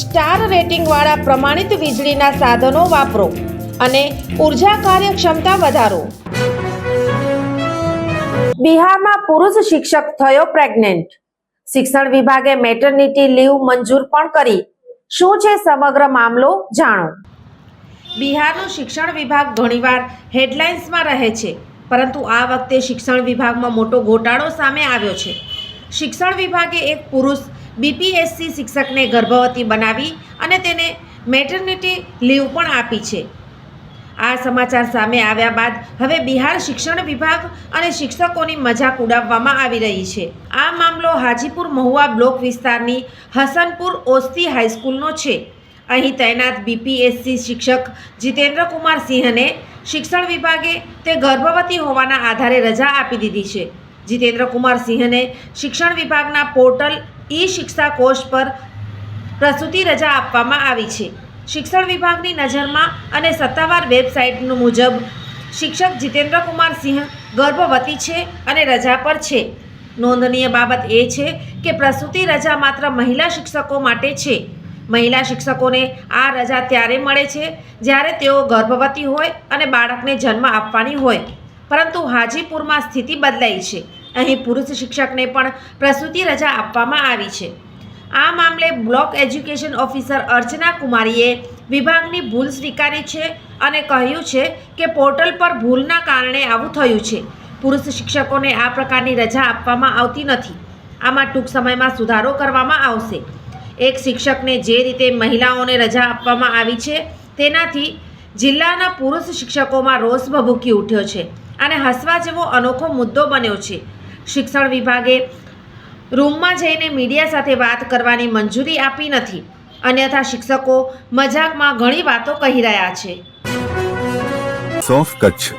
Star રેટિંગવાળા પ્રમાણિત વીજળીના સાધનો વાપરો અને ઊર્જા કાર્યક્ષમતા વધારો. બિહારમાં પુરુષ શિક્ષક થયો પ્રેગ્નેન્ટ. શિક્ષણ વિભાગે મેટર્નિટી લીવ મંજૂર પણ કરી. શું છે સમગ્ર મામલો જાણો. બિહારનું શિક્ષણ વિભાગ ઘણીવાર હેડલાઇન્સમાં રહે છે, પરંતુ આ વખતે શિક્ષણ વિભાગમાં મોટો ગોટાળો સામે આવ્યો છે. શિક્ષણ વિભાગે એક પુરુષ બીપીએસસી શિક્ષકને ગર્ભવતી બનાવી અને તેને મેટર્નિટી લીવ પણ આપી છે. આ સમાચાર સામે આવ્યા બાદ હવે બિહાર શિક્ષણ વિભાગ અને શિક્ષકોની મજાક ઉડાવવામાં આવી રહી છે. આ મામલો હાજીપુર મહુવા બ્લોક વિસ્તારની હસનપુર ઓસ્તી હાઈસ્કૂલનો છે. અહીં તૈનાત બીપીએસસી શિક્ષક જીતેન્દ્ર કુમાર સિંહને શિક્ષણ વિભાગે તે ગર્ભવતી હોવાના આધારે રજા આપી દીધી છે. જીતેન્દ્ર કુમાર સિંહને શિક્ષણ વિભાગના પોર્ટલ ઈ શિક્ષા કોષ પર પ્રસૂતિ રજા આપવામાં આવી છે. શિક્ષણ વિભાગની નજરમાં અને સત્તાવાર વેબસાઇટ મુજબ શિક્ષક જીતેન્દ્ર કુમાર સિંહ ગર્ભવતી છે અને રજા પર છે. નોંધનીય બાબત એ છે કે પ્રસૂતિ રજા માત્ર મહિલા શિક્ષકો માટે છે. મહિલા શિક્ષકોને આ રજા ત્યારે મળે છે જ્યારે તેઓ ગર્ભવતી હોય અને બાળકને જન્મ આપવાની હોય. પરંતુ હાજીપુરમાં સ્થિતિ બદલાઈ છે. અહીં પુરુષ શિક્ષકને પણ પ્રસૂતિ રજા આપવામાં આવી છે. આ મામલે બ્લોક એજ્યુકેશન ઓફિસર અર્ચના કુમારીએ વિભાગની ભૂલ સ્વીકારી છે અને કહ્યું છે કે પોર્ટલ પર ભૂલના કારણે આવું થયું છે. પુરુષ શિક્ષકોને આ પ્રકારની રજા આપવામાં આવતી નથી. આમાં ટૂંક સમયમાં સુધારો કરવામાં આવશે. એક શિક્ષકને જે રીતે મહિલાઓને રજા આપવામાં આવી છે, તેનાથી જિલ્લાના પુરુષ શિક્ષકોમાં રોષ ભભૂકી ઉઠ્યો છે અને હસવા જેવો અનોખો મુદ્દો બન્યો છે. શિક્ષણ વિભાગે રૂમમાં જઈને મીડિયા સાથે વાત કરવાની મંજૂરી આપી નથી. અન્યથા શિક્ષકો મજાકમાં ઘણી વાતો કહી રહ્યા છે. સોફ Kutch.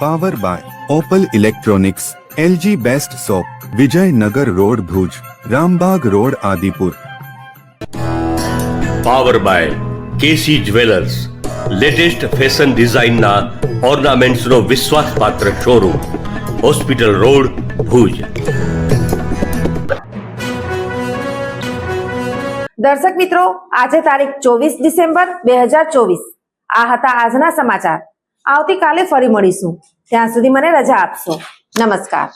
Power by Opal electronics LG best shop Vijaynagar road Bhuj Rambag road Adipur power by KC jewellers latest fashion ડિઝાઇનના ઓર્નામેન્ટ્સનો વિશ્વાસપાત્ર શોરૂમ હોસ્પિટલ રોડ ભુજ. દર્શક મિત્રો, આજે તારીખ ચોવીસ ડિસેમ્બર બે હજાર ચોવીસ. આ હતા આજના સમાચાર. આવતીકાલે ફરી મળીશું. ત્યાં સુધી મને રજા આપશો. નમસ્કાર.